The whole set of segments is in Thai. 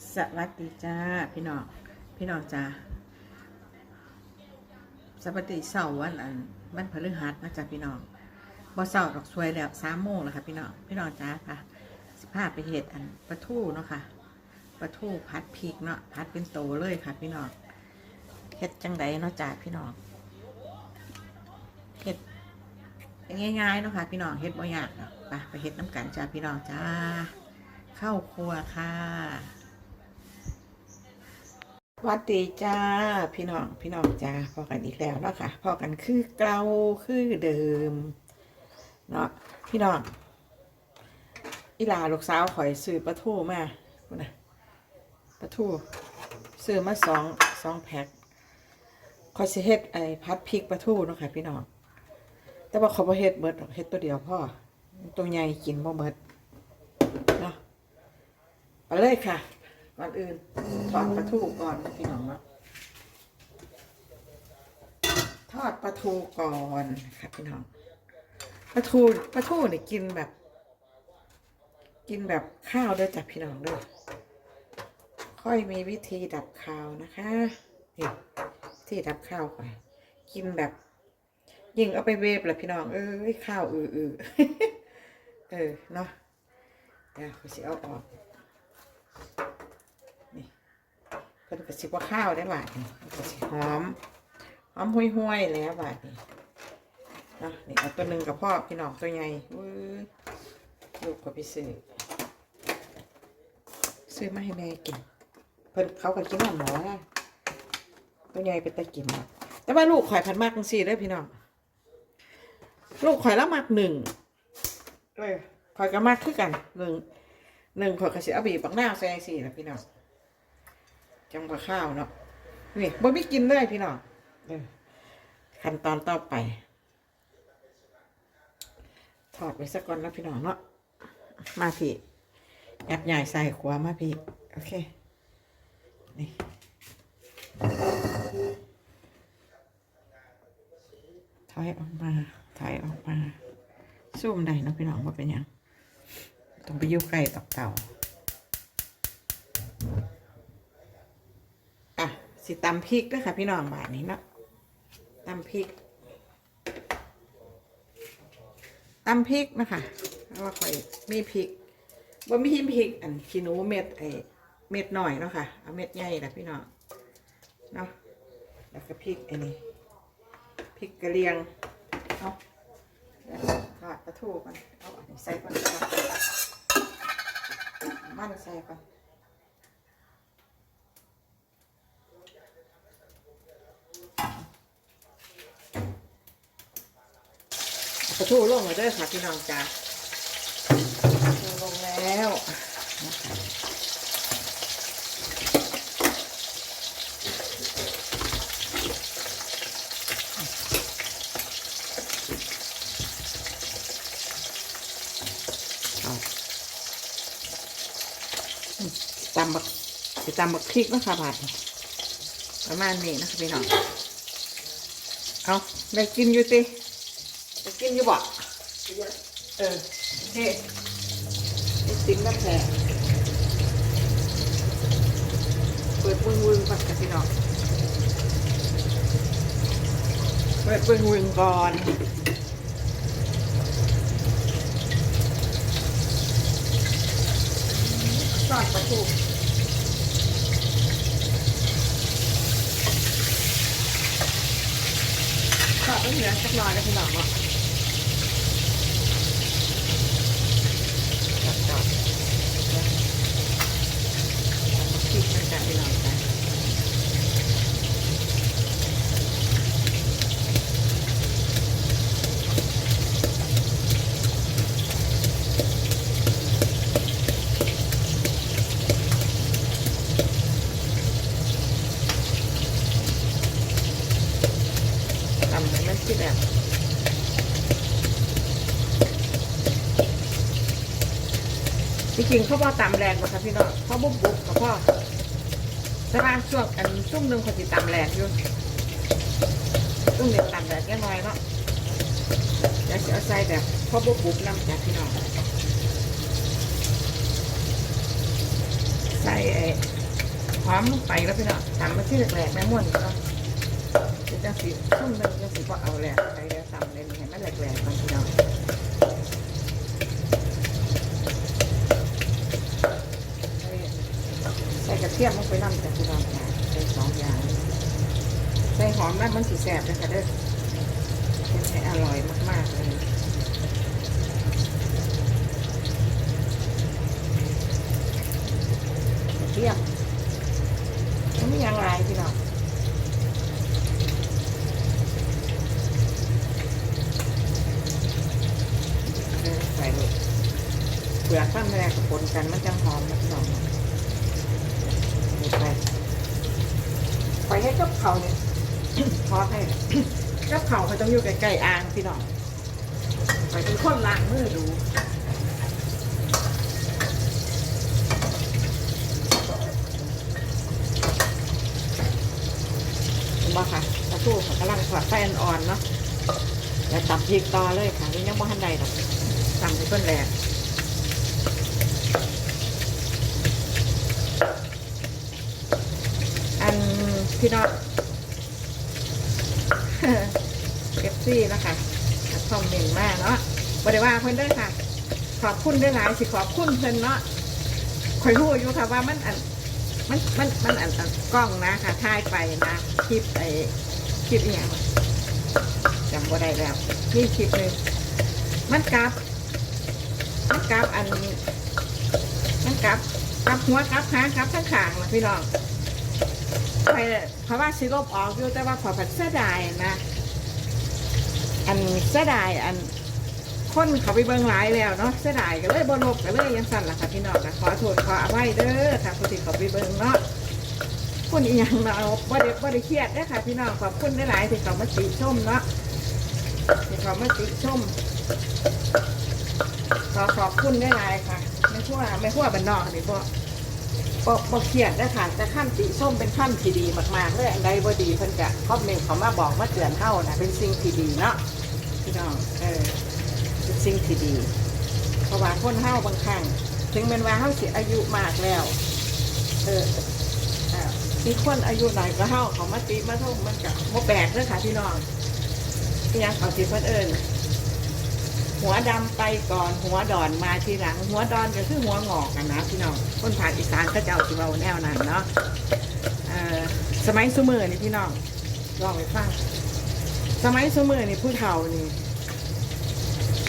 สวัสดีจ้าพี่น้องพี่น้องจ้าสวัสดีเสาร์วันอันวันพฤหัสนะจ๊ะพี่น้องบ่เสาร์ดอกสวยแล้วสามโมงแล้วค่ะพี่น้องพี่น้องจ้าค่ะสิพาไปเห็ดอันปลาทูเนาะค่ะปลาทูพัดพริกเนาะพัดเป็นโตเลยค่ะ พี่น้องเห็ดจังไดเนาะจ้าพี่น้องเห็ดง่ายๆเนาะค่ะพี่น้องเห็ดบ่ยากเนาะไปไปเห็ดน้ำกันจ้าพี่น้องจ้า เข้าครัวค่ะ วัสดีจ้าพี่น้องพี่น้องจ้าพอกันอีกแล้วเนาะค่ะพอกันคือเกลาคือเดิมเนาะพี่น้องอีลาลูกสาวข่อยซื้อปลาทูมาคุณนะปลาทูซื้อมาสองสองแพ็คข่อยสิเฮ็ดไอ้พัดพริกปลาทูเนาะค่ะพี่น้องแต่ว่าเขาบ่เฮ็ดเบิดหรอกเฮ็ดตัวเดียวพ่อตัวใหญ่กินบ่เบิดเนาะไปเลยค่ะ ก่อนอื่นทอดปลาทูก่อนพี่น้องเนาะทอดปลาทูก่อนค่ะพี่น้องปลาทูปลาทูเนี่ยกินแบบ กินแบบข้าวด้วยจ้ะพี่น้องด้วยค่อยมีวิธีดับข้าวนะคะนี่ที่ดับข้าวไปกินแบบ ยิงเอาไปเวฟแหละพี่น้องเอ้ยข้าวอืออือเออเนาะเดี๋ยวผมจะเอาออก เพิ่นก็สิว่าข้าวได้บาดนี่มันก็สิหอมหอมห้วยๆแล้วบาดนี่เนาะนี่เอาตัวหนึ่งกับพ่อพี่น้องตัวใหญ่เว้ยลูกก็ไปซื้อซื้อมาให้แม่กิน เพิ่นเขาก็กินหอมหมอนะตัวใหญ่เป็นตะกินเนาะแต่ว่าลูกข่อยพันมากจังซี่เด้อพี่น้องลูกข่อยละมากหนึ่งเออข่อยก็มากคือกันหนึ่งหนึ่งข่อยก็สิเอาบีบบักหน้าวใส่จังซี่นะพี่น้อง จังหวะข้าวเนาะนี่บ่มีกินเลยพี่น้องเออขั้นตอนต่อไป ถอดไว้สักก่อนนะพี่น้องเนาะมาพี่ยัดใหญ่ใส่ขวามาพี่โอเคนี่ถอยออกมาถอยออกมาซูมได้เนาะพี่น้องว่าเป็นหยังต้องไปอยู่ใกล้ตอกเต่าอะ สิตำพริกด้วยค่ะ พี่น้องบาทนี้เนาะตำพริกตำพริกนะคะเพราะว่าค่อยมีพริกว่ามีพริกอันขี้หนูเม็ดไอเม็ดหน่อยเนาะค่ะเอาเม็ดใหญ่ละพี่น้องเนาะแล้วก็พริกไอ้นี่พริกกระเลียงเอาเดี๋ยวทอดปลาทูกันเอาอันนี้ใส่ก่อนมันใส่ก่อน ปลาทูลงมาด้วยค่ะพี่น้องจ้าลงแล้วตำบักจะตำบักพริกนะคะบาทประมาณนี้นะคะพี่น้อง เอาได้กินอยู่ติ นอยู่บ่เออเฮ้ไอติมน้ำแข็งเปิดวึงวึงก่อนกับพี่น้องเปิดวึงวึงก่อนซอสปลาทูซอสต้องเหลือสักหน่อยนะพี่น้องเนาะ จัดจอดพริกมันจะไปลองกันทำให้มันที่แบบ จริงๆเขาบอก ตำแรงกว่าค่ะพี่น้องเขาะบุบบุบกับพ่อใช่ป่ะช่วงอันช่วงหนึ่งเขาติดตำแรงอยู่ช่วงหนึ่งตำแรงแค่น้อยเนาะเดี๋ยวจะเอาใส่แบบพ่อบุบบุบน้ำจากพี่น้องใส่ไอ้หอมลงไปแล้วพี่น้องตำมาที่แรกๆแม่ม่วนเนาะจะสิซุ่มหนึ่งจะสิพอเอาแหละใส่เดี๋ยวตำเลยให้มันแหลกๆก่อนพี่น้องใส่ใส่กระเทียมลงไปน้ำจ้ะพี่น้องจ้ะใส่สองอย่าง ใส่หอมแล้วมันสีแสบเลยค่ะเด้อใช้อร่อยมากๆเลย เทียมมันไม่ยังไรพี่น้องเออใส่เลยเปลือกข้างแรกกับปนกันมันจังหอมนะพี่น้องเด็ดไปไปให้กับเขาเนี่ย พอให้ กับเขาเขาต้องอยู่ ใกล้อ่างพี่น้องไปเป็นคนล้างมือดูบ่ค่ะตะทูเขากำลังถอดไฟอ่อนๆเนาะแล้วตับพริกต่อเลยค่ะนี่ยังบ่ทันใดดอกสั่งไปต้นแรกอันพี่น้อง ซี่นะคะคอมเมนต์มากเนาะบริว่าเพิ่อนด้อค่ะ ขอบคุณด้หลายสิขอบคุณเพิ่อนเนาะคอยรู้อยู่ค่ะว่ามันอันมันมันมันอันอันกล้องนะค่ะถ่ายไปนะคลิปไอคลิปอหย่างวะจำบ่ได้แล้วนี่คลิปหนึ่งมันกลับ มันกลับอันมันกลับกลับหัวกลับหางกลับทั้งขางนะพี่น้องเพราะว่าสิลบออกอยู่แต่ว่าขอผัดเสียดายนะ อันเสียดายอันคนเขาไปเบิ่งหลายแล้วเนาะเสียดายก็เลยบ่ลบก็เลยยังสั่นล่ะค่ะพี่น้องนะขอโทษขออภัยเด้อค่ะผู้ที่เขาไปเบิ่งเนาะคนอีหยังเนาะบ่ได้บ่ได้เครียดเด้อค่ะพี่น้องขอบคุณหลายๆที่เขามาติชมเนาะที่เขามาติชมขอขอบคุณหลายๆค่ะไม่ทั่วไม่ทั่วบ้านนอกนี่บ่ บ่บ่เครียดเด้อค่ะแต่ขั้นติชมเป็นขั้นที่ดีมากๆเลยอันใดบ่ดีเพิ่นจะครอมเมนต์เขามาบอกมาเตือนเฮานะเป็นสิ่งที่ดีเนาะพี่น้องเออเป็นสิ่งที่ดี เพราะว่าคนเฮาบางครั้งถึงแม้ว่าเฮาสิอายุมากแล้ว เออมีคนอายุหน่อยก็เฮาเขามาตีมาทุ่มมันก็บ่แปลกเด้อค่ะพี่น้องที่ยังเขาสิเพิ่นเอิ้น หัวดำไปก่อนหัวดอนมาทีหลัง หัวดอนก็คือหัวงอกกันนะพี่น้องคนภาคอีสานเขาเจ้าสิเว้าแนวนั้นเนาะสมัยซุมื้อนี่พี่น้องลองไปฟังสมัยซุมื้อนี่ผู้เฒ่านี่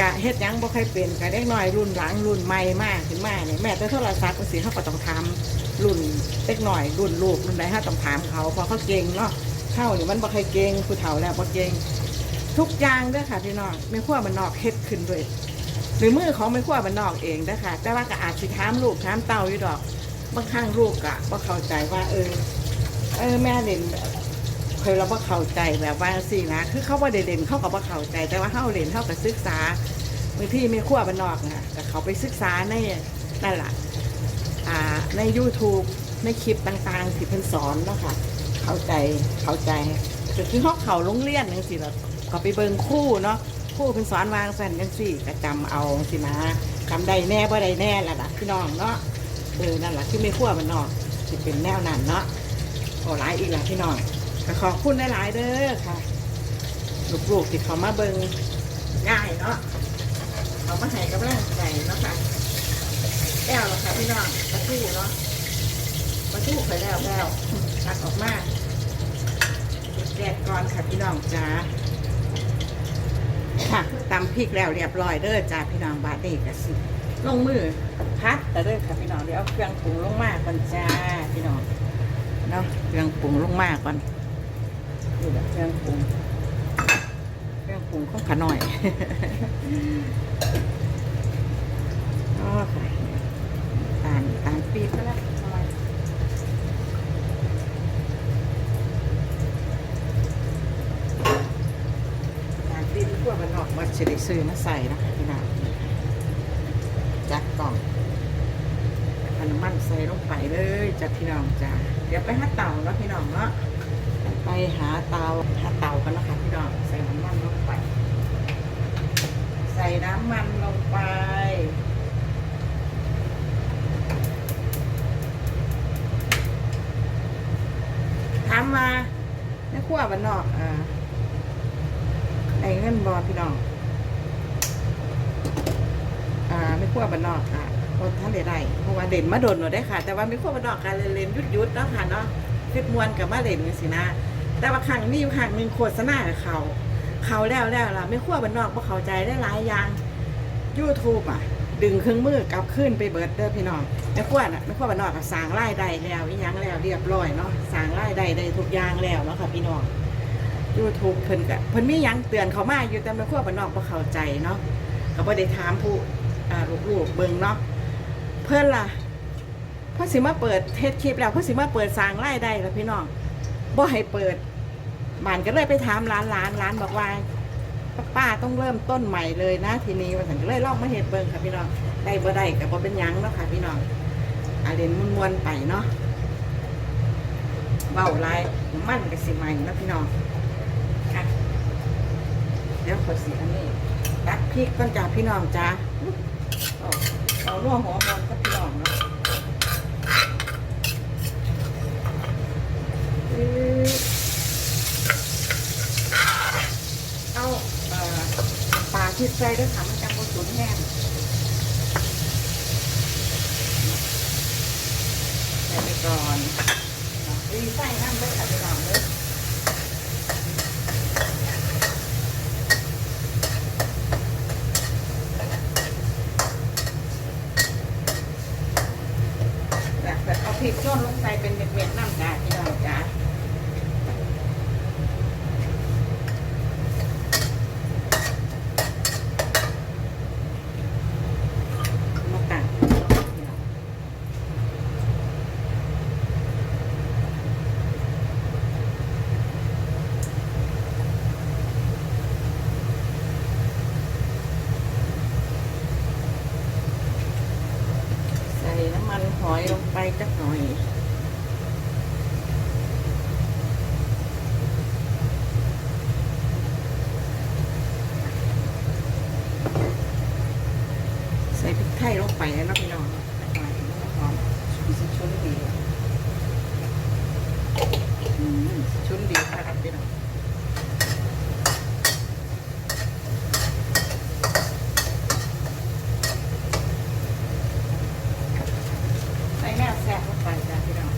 กะเฮ็ดยังบ่ค่อยเป็นกะเด็กน้อยรุ่นหลังรุ่นใหม่มากขึ้นมาเนี่ยแม้แต่โทรศัพท์จังซี่เฮาก็ต้องถามรุ่นเด็กน้อยรุ่นลูกรุ่นใดเฮาต้องถามเขาเพราะเขาเก่งเนาะเฮานี่มันบ่ค่อยเก่งผู้เฒ่าแล้วบ่เก่ง ทุกอย่างเด้อค่ะพี่น้องแม่ครัวมันนอกเฮ็ดขึ้นด้วยหรือมือของแม่ครัวมันนอกเองเด้อค่ะ แต่ว่าก็อาจสิถามลูกถามเต้าอยู่ดอกบางครั้งลูกก็บ่เข้าใจว่าเออ เออแม่เล่นเคยเราบ่เข้าใจแบบว่าสินะคือเขาบ่ได้เล่นเขาก็บ่เข้าใจ แต่ว่าเฮาเล่นเฮาก็ศึกษาบางที่ไม่ขั้วบ้านนอกนะแต่เขาไปศึกษาในนั่นแหละอ่าใน YouTube ในคลิปต่างๆที่เพิ่นสอนเนาะค่ะเข้าใจเข้าใจก็คือเขาเขาโรงเรียนจังซี่ล่ะ ก็ไปเบิ่งคู่เนาะคู่เพิ่นสอนวางสันจังซี่ก็จำเอาสินะจำได้แน่บ่ได้แน่ละล่ะพี่น้องเนาะเออนั่นแหละที่ไม่ขั้วบ้านนอกสิเป็นแนวนั้นเนาะโอ้หลายอีกล่ะพี่น้องก็ขอบคุณหลายๆเด้อค่ะลูกๆที่เขามาเบิ่งง่ายเนาะเอามาให้กำลังใจเนาะค่ะแก้วล้วค่ะพี่น้องปลาทูเนาะปลาทูไปแล้วแล้วตักออกมาแดดก่อนค่ะพี่น้องจ้า ค่ะตำพริกแล้วเรียบร้อยเด้อจ้าพี่น้องบาดเด็กกสิลงมือพัดแต่เด้อค่ะพี่น้องเดี๋ยวเอาเครื่องปรุงลงมาก่อนจ้าพี่น้องเนาะเครื่องปรุงลงมาก่อนนี่แหละเครื่องปรุงเครื่องปรุงของขาหน่อยอ๋อค่ะตาลตาลปี๊บก็แล้ว สิริซื้อมาใส่นะพี่น้องจัดกล่องอันมันใส่ลงไปเลยจัดพี่น้องจ้าเดี๋ยวไปหาเตาแล้วพี่น้องเนาะไปหาเตาหาเตากันนะคะพี่น้องใส่น้ำมันลงไป ใส่น้ำมันลงไปทำมาในขั้วบ้านนอกอ่าไอ้เงินบอพี่น้อง ไม่ขั้วบ้านนอกค่ะคนท่านเดได้เพราะว่าเด่นมาโดนหนูได้ค่ะ แต่ว่าไม่ขั้วบ้านนอกการเล่นยุดยุดเนาะค่ะเนาะเพชรมวนกับมาเล่นสินะ แต่ว่าครั้งนี้ครั้งหนึ่งโฆษณากับเขา เขาแล้วแล้วล่ะไม่ขั้วบ้านนอกเพราะเข้าใจได้หลายอย่าง YouTube อะ ดึงเครื่องมือกลับขึ้นไปเบิร์ดเด้อพี่น้องแม่ขั้วน่ะแม่ขั้วบ้านนอกก็สางรายได้แล้วยังแล้วเรียบร้อยเนาะสางรายได้ได้ทุกอย่างแล้วเนาะค่ะพี่น้อง YouTube เพิ่นก็เพิ่นมียังเตือนเขามาอยู่แต่แม่ขั้วบ้านนอกบ่เข้าใจเนาะก็บ่ได้ถามผู้ อ่าลูกๆเบิ่งเนาะเพิ่นล่ะเพิ่นสิมาเปิดเทศคลิปแล้วเพิ่นสิมาเปิดสร้างรายได้แล้วพี่น้องบ่ให้เปิดบ้านก็เลยไปถามร้านร้านร้านบอกว่าป้าต้องเริ่มต้นใหม่เลยนะ ทีนี้ว่าสันก็เลยลองมาเห็ดเบิงค่ะพี่น้องได้บ่ได้กับบ่เป็นยังเนาะค่ะพี่น้องอาเรนมวนๆไปเนาะเบาหลายมั่นกับสิใหม่เนาะพี่น้องค่ะเดี๋ยวขอสีอันนี้ตัดพริกก่อนจ้าพี่น้องจ้า เอาล่วงหัวมันกับพี่น้องนะเอาปลาที่ใส่ด้วยค่ะมันจังบนสุนแห้งใส่ไปก่อนรีใส่น้ำด้วยค่ะไปก่อนเลยแบบแบบเอาพริกโยนลงไป เป็นเม็ดๆนั่นองจ้า มาตักใส่น้ำมันหอยลงไปจักหน่อย ใส่พริกไทยลงไปแล้วเนาะพี่น้องจักหน่อยหอมชุนชุนดีอื มชุนดีค่ะครับพี่น้องใส่แม่แซ่บลงไปจ้ะพี่น้อง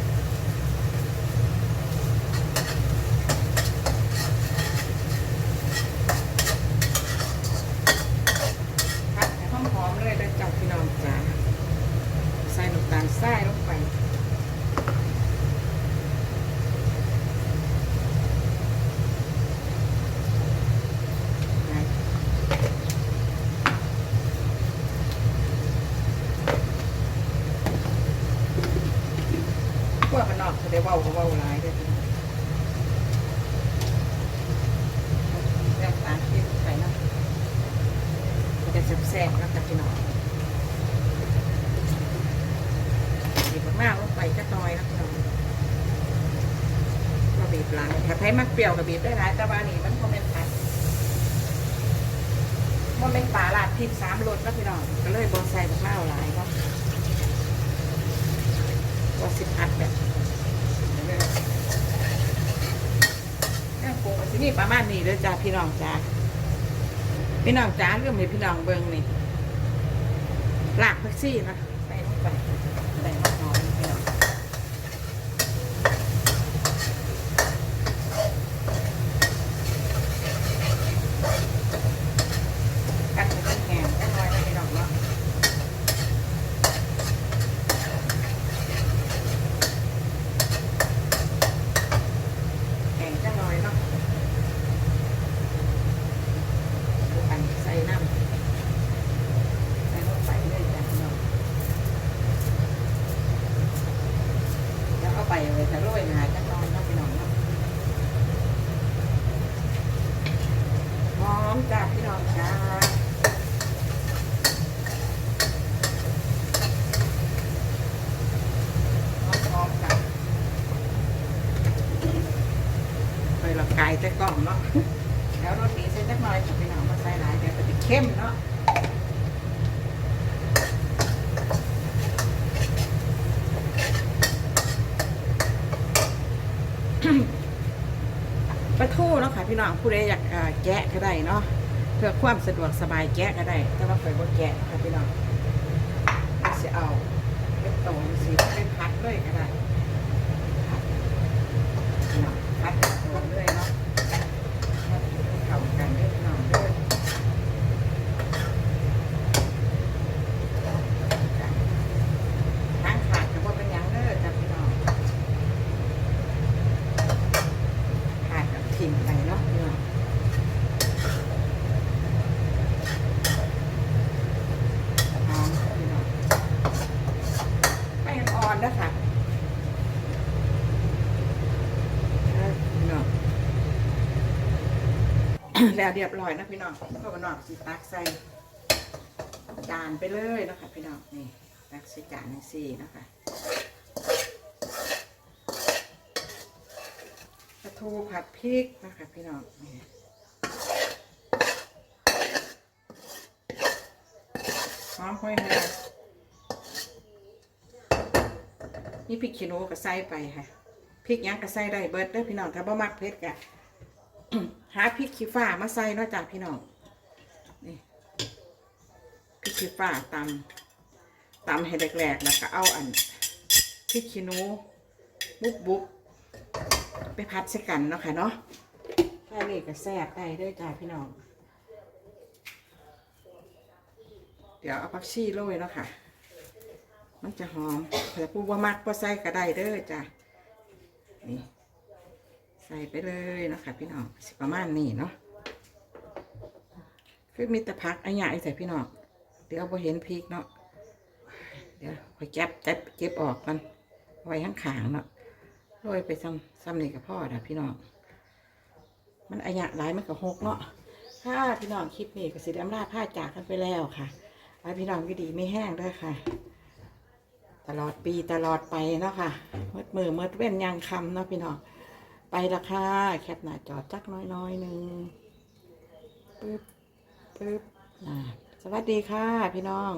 ผัดให้หอมๆเลยเลยจ้ะพี่น้องจ้ะใส่น้ำตาลทรายลงไป พวกมันนอกเขาได้เว้าก็เว้าหลายเด้อพี่น้องเรื่องสารพิษไปเนาะมันจะแซ่บๆแล้วกับพี่น้องบีบมากๆลงไปก็น้อยนะพี่น้องเราบีบหลังถ้าใครมักเปรี้ยวก็บีบได้หลายแต่ว่า นี่มันคอมเมนต์ไปมันเป็นปลาลาดพริกสามรสนะพี่น้องก็เลยบอใส่บักนาวหลายเนาะว่าสิบอัดแบบแค่ปรุงสินี่ประมาณนี้เลยจ้าพี่น้องจ้าพี่น้องจ้าเรื่องมีพี่น้องเบิ้งนี่ลากพักซี่นะใส่ลงไปใส่มะนาวพี่น้องกัดให้แห้งๆจักหน่อยนะพี่น้องเนาะ แข็งจังเลยเนาะอันใส่น้ำใส่ลงไปเลยจ้ะเนาะแล้วเอาไปเลยจะโรยหนาจังน้อยเนาะพี่น้องเนาะหอมจ้าพี่น้องจ้าหอมๆจ้ะ ไปหลักกาย แต่กล่องเนาะแล้วรสดีใส่จักหน่อยพี่น้องมาใส่หลายเดี๋ยวจะเข้มเนาะปลาะค่ะพี่น้องผู้ใดอยากแกะก็ได้เนาะเพื่อความสะดวกสบายแกะก็ได้แต่ว่าข่อยบ่แกะค่ะพี่น้องสิเอาเป็นโตสิเป็นพัดเลยก็ได้พัดพี่น้องพัดเป็นโตเลยเนาะพัดให้เข้ากันเด้อพี่น้องเด้อทางขาดก็บ่เป็นหยังเด้อจ้ะพี่น้อง ขาดกับทิ้งไปเนาะพี่น้องหอมพี่น้องไม่อ่อนนะค่ะเอาพี่น้อง แล้วเรียบร้อยนะพี่น้องพ่อบ้านนอกสิตักใส่จานไปเลยนะคะพี่น้องนี่ตักใส่จานนี่สี่นะคะปลาทูผัดพริกนะคะพี่น้องนี่หอมห้อยแฮนี่พริกขี้หนูก็ใส่ไปค่ะพริกยังก็ใส่ได้เบิดเด้อพี่น้องถ้าบ่มักเผ็ดกะ หาพริกขี้ฟ้ามาใส่เนาะจ้ะพี่น้องนี่พริกขี้ฟ้าตำตำให้แหลกๆแล้วก็เอาอันพริกขี้หนูบุบบุบไปพัดใส่กันเนาะค่ะเนาะแค่นี้ก็แซ่บได้ด้วยจ้ะพี่น้อง เดี๋ยวเอาผักชีโรยเนาะค่ะ มันจะหอมเผื่อผู้ว่ามักก็ใส่ก็ได้เด้อจ้ะนี่ ใส่ไปเลยนะคะพี่น้องสิประมาณนี้เนาะคือมีแต่พักอันใหญ่ใส่พี่น้องเดี๋ยวพอเห็นพริกเนาะเดี๋ยวคอยแก็บเก็บเก็บออกกันไว้ข้างขางเนาะโรยไปซ้ำซ้ำนี่กับพ่อนะพี่น้องมันอันใหญ่หลายมันก็หกเนาะถ้าพี่น้องคลิปนี้ก็สิดอำลาผ้าจากกันไปแล้วค่ะไว้พี่น้องก็ดีไม่แห้งด้วยค่ะ ตลอดปีตลอดไปเนาะค่ะมืดมือมืดเว้นยางคำเนาะพี่น้อง ไปละค่ะ แคปหน้าจอจักน้อยๆหนึ่งปึ๊บปึ๊บสวัสดีค่ะ พี่น้อง